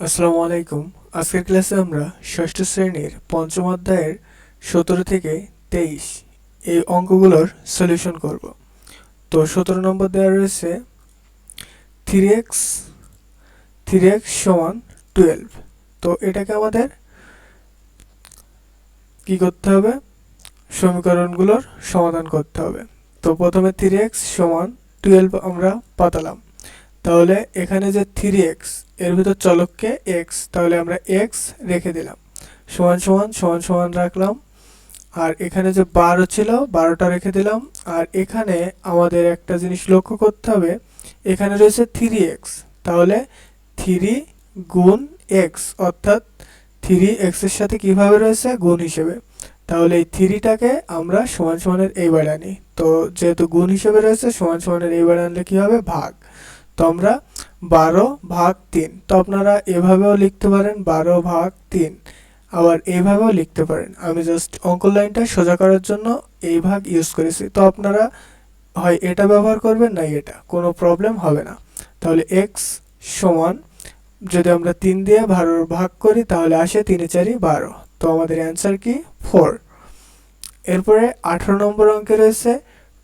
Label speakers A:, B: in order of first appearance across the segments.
A: আসসালামু আলাইকুম। আজকের ক্লাসে আমরা ষষ্ঠ শ্রেণির পঞ্চম অধ্যায়ের সতেরো থেকে তেইশ এই অঙ্কগুলোর সলিউশন করব। তো সতেরো নম্বর দেওয়া রয়েছে থ্রি এক্স থ্রি এক্স সমান টুয়েলভ তো এটাকে আমাদের কি করতে হবে? সমীকরণগুলোর সমাধান করতে হবে। তো প্রথমে থ্রি এক্স সমান টুয়েলভ আমরা পাতালাম। তাহলে এখানে যে থ্রি এক্সের ভিতর চলককে এক্স তাহলে আমরা এক্স রেখে দিলাম। সমান সমান সমান সমান রাখলাম। আর এখানে যে বারো ছিল, বারোটা রেখে দিলাম। আর এখানে আমাদের একটা জিনিস লক্ষ্য করতে হবে, এখানে রয়েছে থ্রি এক্স তাহলে থ্রি গুণ এক্স অর্থাৎ থ্রি এক্সের সাথে কীভাবে রয়েছে? গুণ হিসেবে। তাহলে এই থ্রিটাকে আমরা সমান সমানের এইবার আনি। তো যেহেতু গুণ হিসেবে রয়েছে, সমান সমানের এইবার আনলে কি হবে? ভাগ। তো আমরা বারো ভাগ তিন। তো আপনারা এভাবেও লিখতে পারেন বারো ভাগ তিন। আবার এইভাবেও লিখতে পারেন। আমি জাস্ট অঙ্ক লাইনটা সোজা করার জন্য এই ভাগ ইউজ করেছি। তো আপনারা হয় এটা ব্যবহার করবেন না এটা। কোনো প্রবলেম হবে না। তাহলে এক্স সমান, যদি আমরা তিন দিয়ে বারোর ভাগ করি, তাহলে আসে তিনে চারি বারো। তো আমাদের অ্যান্সার কি? ফোর এরপরে আঠারো নম্বর অঙ্কে রয়েছে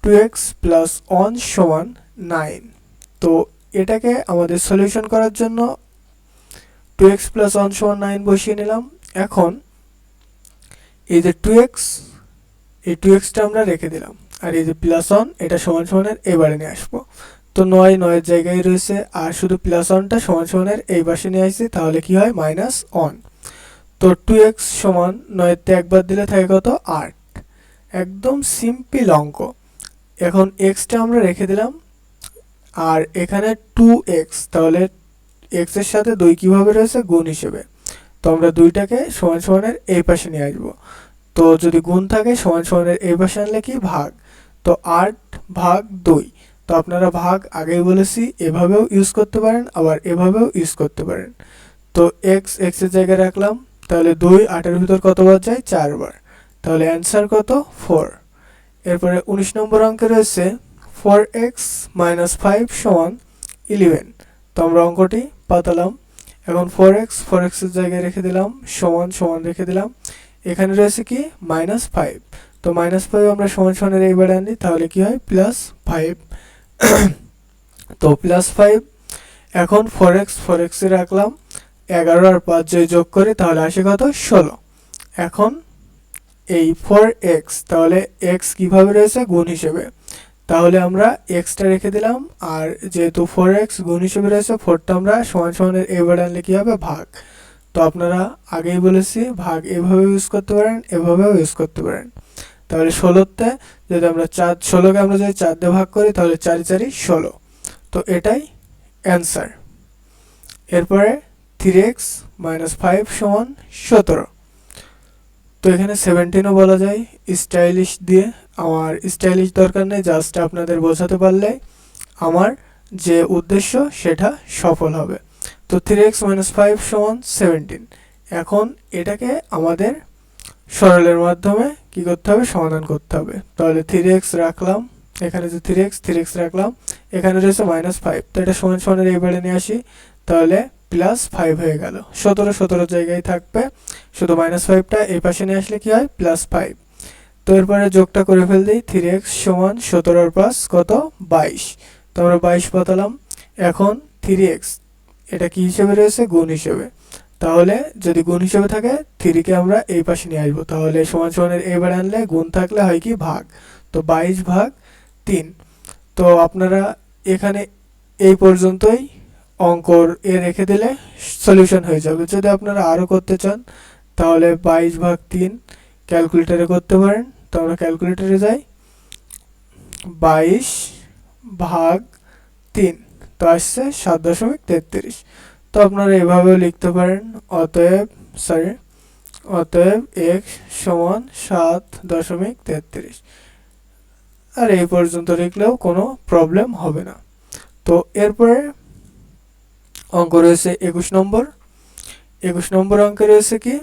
A: টু এক্স প্লাস ওয়ান সমান নাইন তো এটাকে আমাদের সলিউশন করার জন্য টু এক্স প্লাস ওয়ান সমান নাইন বসিয়ে নিলাম। এখন এই যে টু এক্স এই টু এক্সটা আমরা রেখে দিলাম। আর এই যে প্লাস ওয়ান এটা সমান সমানের এবারে নিয়ে আসব। তো নয়, নয়ের জায়গায় রয়েছে। আর শুধু প্লাস ওয়ানটা সমান সমানের এই পাশে নিয়ে আসছি, তাহলে কি হয়? মাইনাস ওয়ান তো টু এক্স সমান নয়েরতে একবার দিলে থাকে কত? আট। একদম সিম্পল অঙ্ক। এখন এক্সটা আমরা রেখে দিলাম। আর এখানে টু এক্স তাহলে এক্সের সাথে দুই কীভাবে রয়েছে? গুণ হিসেবে। তো আমরা দুইটাকে সমান সমানের এই পাশে নিয়ে আসব। তো যদি গুণ থাকে, সমান সমানের এই পাশে আনলে কি? ভাগ। তো আট ভাগ দুই। তো আপনারা ভাগ আগেই বলেছি, এভাবেও ইউজ করতে পারেন, আবার এভাবেও ইউজ করতে পারেন। তো এক্স এক্সের জায়গায় রাখলাম। তাহলে দুই, আটের ভিতর কতবার যায়? চারবার তাহলে অ্যান্সার কত? ফোর এরপরে উনিশ নম্বর অঙ্কে রয়েছে ফোর এক্স মাইনাস ফাইভ সমান ইলেভেন তো আমরা অঙ্কটি পাতালাম। এখন ফোর এক্স ফোর এক্সের জায়গায় রেখে দিলাম, সমান সমান রেখে দিলাম। এখানে রয়েছে কি? মাইনাস ফাইভ তো মাইনাস ফাইভ আমরা সমান সমানের এইবারে আনি তাহলে কি হয়? প্লাস ফাইভ তো প্লাস ফাইভ এখন ফোর এক্স ফোর এক্সে রাখলাম। এগারো আর পাঁচ যদি যোগ করি, তাহলে আসে কত? ষোলো। এখন এই ফোর এক্স তাহলে এক্স কীভাবে রয়েছে? গুণ হিসেবে। তাহলে আমরা এক্সটা রেখে দিলাম, আর যেহেতু ফোর এক্স গুণ হিসেবে রয়েছে ফোরটা আমরা সমান সমানের এবার আনলে কী হবে ভাগ। তো আপনারা আগেই বলেছি, ভাগ এভাবে ইউজ করতে পারেন, এভাবেও ইউজ করতে পারেন। তাহলে ষোলোতে যদি আমরা চার, ষোলোকে আমরা যদি চার দিয়ে ভাগ করি, তাহলে চারি চারি ষোলো। তো এটাই অ্যান্সার এরপরে থ্রি এক্স মাইনাস ফাইভ সমান সতেরো। তো এখানে সেভেন্টিনও বলা যায় স্টাইলিশ দিয়ে আমার স্টাইলিশ দরকার নেই জাস্ট আপনাদের বোঝাতে পারলে আমার যে উদ্দেশ্য সেটা সফল হবে। তো থ্রি এক্স মাইনাস ফাইভ সমান সেভেন্টিন এখন এটাকে আমাদের সরলের মাধ্যমে কি করতে হবে? সমাধান করতে হবে। তাহলে থ্রি এক্স রাখলাম, এখানে যে থ্রি এক্স থ্রি এক্স রাখলাম, এখানে রয়েছে মাইনাস ফাইভ তো এটা সমান সমানের এইবারে নিয়ে আসি। তাহলে প্লাস ফাইভ হয়ে গেল। সতেরো সতেরো জায়গায় থাকবে। শুধু মাইনাস ফাইভটা এই পাশে নিয়ে আসলে কি হয়? প্লাস ফাইভ তো এরপরে যোগটা করে ফেল দিই থ্রি এক্স সমান সতেরোর পাঁচ কত? বাইশ। তো আমরা বাইশ পাতালাম। এখন থ্রি এক্স এটা কি হিসেবে রয়েছে? গুণ হিসেবে। তাহলে যদি গুণ হিসেবে থাকে থ্রিকে আমরা এই পাশে নিয়ে আসব। তাহলে সমান সমানের এবারে আনলে গুণ থাকলে হয় কি? ভাগ। তো বাইশ ভাগ তিন। তো আপনারা এখানে এই পর্যন্তই অঙ্কর এ রেখে দিলে সলিউশন হয়ে যাবে। যদি আপনারা আরও করতে চান, তাহলে বাইশ ভাগ তিন ক্যালকুলেটারে করতে পারেন। তো আমরা ক্যালকুলেটারে যাই। বাইশ ভাগ তিন, তো আসছে সাত দশমিক তেত্রিশ। তো আপনারা এভাবেও লিখতে পারেন, অতএব সরি অতএব এক্স সমান সাত দশমিক তেত্রিশ। আর এই পর্যন্ত লিখলেও কোনো প্রবলেম হবে না। তো এরপরে অঙ্ক রয়েছে একুশ নম্বর। একুশ নম্বর অঙ্কে রয়েছে কি?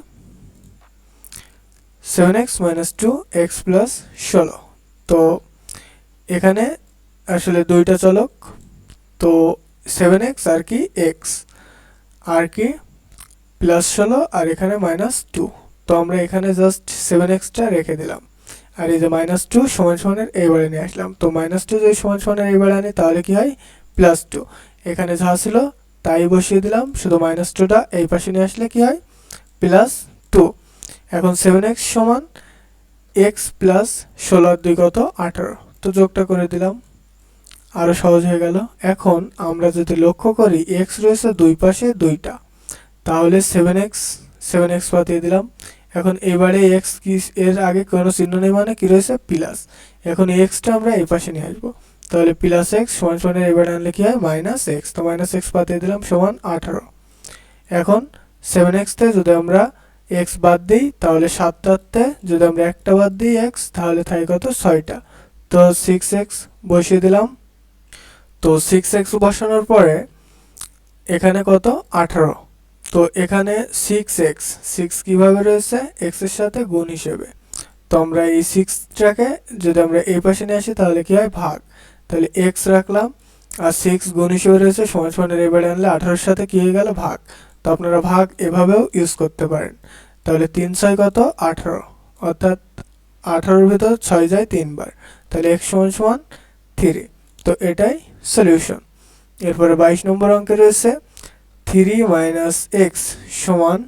A: Seven X minus two X plus ষোলো। তো এখানে আসলে দুইটা চলক। তো সেভেন এক্স আর কি এক্স আর কি প্লাস ষোলো আর এখানে মাইনাস টু তো আমরা এখানে জাস্ট সেভেন এক্সটা রেখে দিলাম। আর এই যে মাইনাস টু সমান সমানের এইবারে নিয়ে আসলাম। তো মাইনাস টু যদি সমান সমানের এইবারে আনি, তাহলে কি হয়? প্লাস টু এখানে যা ছিল, তাই বসিয়ে দিলাম। শুধু মাইনাস টুটা এই পাশে নিয়ে আসলে কি হয়? প্লাস টু এখন সেভেন এক্স সমান এক্স প্লাস ষোলো আর দুই কত? আঠারো। তো যোগটা করে দিলাম। আরও সহজ হয়ে গেল। এখন আমরা যদি লক্ষ্য করি এক্স রয়েছে দুই পাশে দুইটা। তাহলে সেভেন এক্স সেভেন এক্স পাতিয়ে দিলাম। এখন এবারে এক্স কি, এর আগে কোনো চিহ্ন নেই মানে কী রয়েছে? প্লাস এখন এক্সটা আমরা এই পাশে নিয়ে আসব। তাহলে প্লাস এক্স সমান সমানের এবারে আনলে কি হয়? মাইনাস এক্স তো মাইনাস এক্স পাতিয়ে দিলাম সমান আঠারো। এখন সেভেন এক্সতে যদি আমরা এক্স বাদ দিই, তাহলে সাতটাতে যদি আমরা একটা বাদ দিই এক্স তাহলে থাকে কত? ছয়টা। তো সিক্স এক্স বসিয়ে দিলাম। তো সিক্স এক্স বসানোর পরে এখানে কত? আঠারো। তো এখানে সিক্স এক্স সিক্স কীভাবে রয়েছে? এক্সের সাথে গুণ হিসেবে। তো আমরা এই সিক্সটাকে যদি আমরা এই পাশে নিয়ে আসি, তাহলে কি হয়? ভাগ। তাহলে এক্স রাখলাম। আর সিক্স গুণ হিসেবে রয়েছে, সমান সমানের এবারে আনলে আঠারোর সাথে কী হয়ে গেল? ভাগ। তো আপনারা ভাগ এভাবেও ইউজ করতে পারেন। তাহলে তিন ছয় কত? আঠারো। অর্থাৎ আঠারোর ভিতর ছয় যায় তিনবার। তাহলে এক্স সমান সমান থ্রি তো এটাই সলিউশন এরপরে বাইশ নম্বর অঙ্কে রয়েছে থ্রি মাইনাস এক্স সমান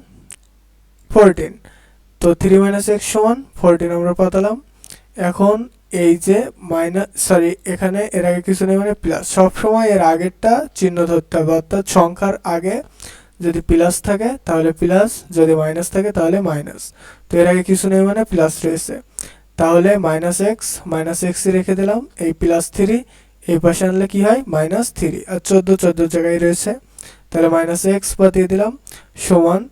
A: ফোরটিন তো থ্রি মাইনাস এক্স সমান ফোরটিন আমরা পাতালাম। এখন এই যে মাইনাস সরি এখানে এর আগে কিছু নেই মানে প্লাস সবসময় এর আগেরটা চিহ্ন ধরতে হবে। অর্থাৎ সংখ্যার আগে যদি প্লাস থাকে, তাহলে প্লাস যদি মাইনাস থাকে, তাহলে মাইনাস তো এর আগে কিছু নেই মানে প্লাস রয়েছে। তাহলে মাইনাস এক্স মাইনাস এক্স রেখে দিলাম, এই প্লাস থ্রি এই পাশে আনলে কি হয়? মাইনাস থ্রি আর চোদ্দ চোদ্দ জায়গায় রয়েছে। তাহলে মাইনাস এক্স বাদ দিয়ে দিলাম, সমান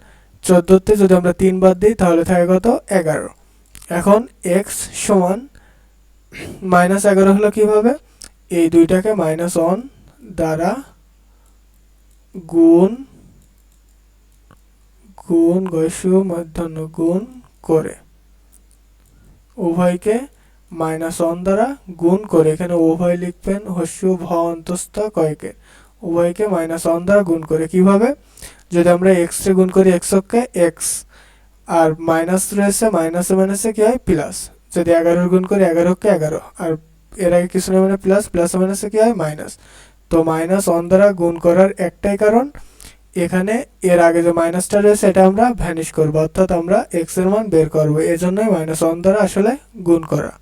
A: চোদ্দোতে যদি আমরা তিন বাদ দিই, তাহলে থাকে কত? এগারো। এখন এক্স সমান মাইনাস এগারো হলো কীভাবে? এই দুইটাকে মাইনাস ওয়ান দ্বারা গুণ গুণ গৈসু মধ্যাহ্ন গুণ করে। উভয়কে মাইনাস ওয়ান দ্বারা গুণ করে। এখানে উভয় লিখবেন হস্যু ভ অন্তস্থ কয়কে? উভয়কে মাইনাস ওয়ান দ্বারা গুণ করে। কীভাবে? যদি আমরা এক্স এ গুণ করি এক্স অক্ষে এক্স আর মাইনাস রয়েছে, মাইনাসে মাইনাসে কি হয়? প্লাস। যদি এগারোর গুণ করি এগারোকে এগারো। আর এর আগে কিছু না মানে প্লাস, প্লাসে মাইনাসে কি হয়? মাইনাস। তো মাইনাস ওয়ান দ্বারা গুণ করার একটাই কারণ এখানে এর আগে যে মাইনাসটা রয়েছে এটা আমরা ভ্যানিশ করব, অর্থাৎ আমরা এক্সের মান বের করব। এর জন্যই মাইনাস ওয়ান দ্বারা আসলে গুণ করা।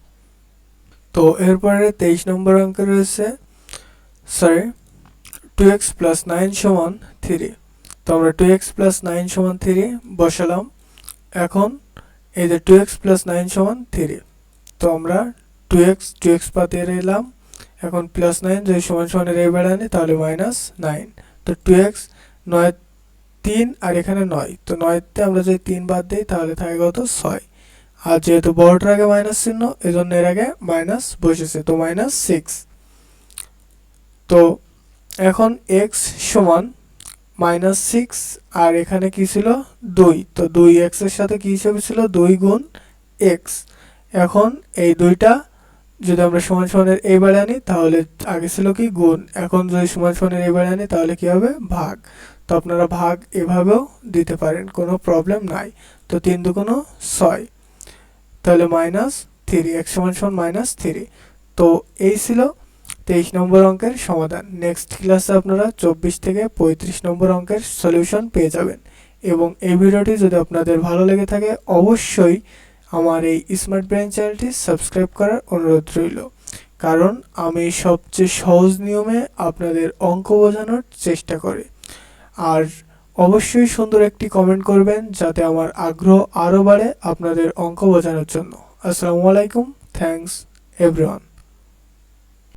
A: তো এরপরে তেইশ নম্বর অঙ্কে রয়েছে sorry two X plus nine সমান থ্রি তো আমরা টু এক্স প্লাস নাইন সমান থ্রি বসালাম। এখন এই যে টু এক্স প্লাস নাইন সমান থ্রি তো আমরা টু এক্স টু এক্স পাতে এলাম এখন প্লাস নাইন যদি সমান সমানের এই বেড়ানি তাহলে মাইনাস নাইন তো টু এক্স নয় তিন আর এখানে নয়। তো নয়তে আমরা যদি তিন বাদ দিই, তাহলে থাকে কত? ছয়। আর যেহেতু বড়টার আগে মাইনাস চিহ্ন এই জন্য এর আগে মাইনাস বসেছে তো মাইনাস সিক্স তো এখন এক্স সমান মাইনাস সিক্স আর এখানে কি ছিল? দুই। তো দুই এক্সের সাথে কি হিসেবে ছিল? দুই গুণ এক্স এখন এই দুইটা যদি আমরা সমান সমানের এইবারে আনি, তাহলে আগে ছিল কি? গুণ। এখন যদি সমান সমানের এইবারে আনি, তাহলে কি হবে? ভাগ। তো আপনারা ভাগ এভাবেও দিতে পারেন, কোনো প্রবলেম নাই। তো তিন দুগুণ ছয়, তাহলে মাইনাস থ্রি এক সমান মাইনাস থ্রি তো এই ছিল তেইশ নম্বর অঙ্কের সমাধান। নেক্সট ক্লাসে আপনারা চব্বিশ থেকে পঁয়ত্রিশ নম্বর অঙ্কের সলিউশন পেয়ে যাবেন। এবং এই ভিডিওটি যদি আপনাদের ভালো লেগে থাকে, অবশ্যই আমার এই স্মার্ট ব্রেন চ্যানেলটি সাবস্ক্রাইব করার অনুরোধ রইল। কারণ আমি সবচেয়ে সহজ নিয়মে আপনাদের অঙ্ক বোঝানোর চেষ্টা করি। আর অবশ্যই সুন্দর একটি কমেন্ট করবেন যাতে আমার আগ্রহ আরও বাড়ে আপনাদের অঙ্ক বোঝানোর জন্য। আসসালামু আলাইকুম থ্যাংকস এভরিওয়ান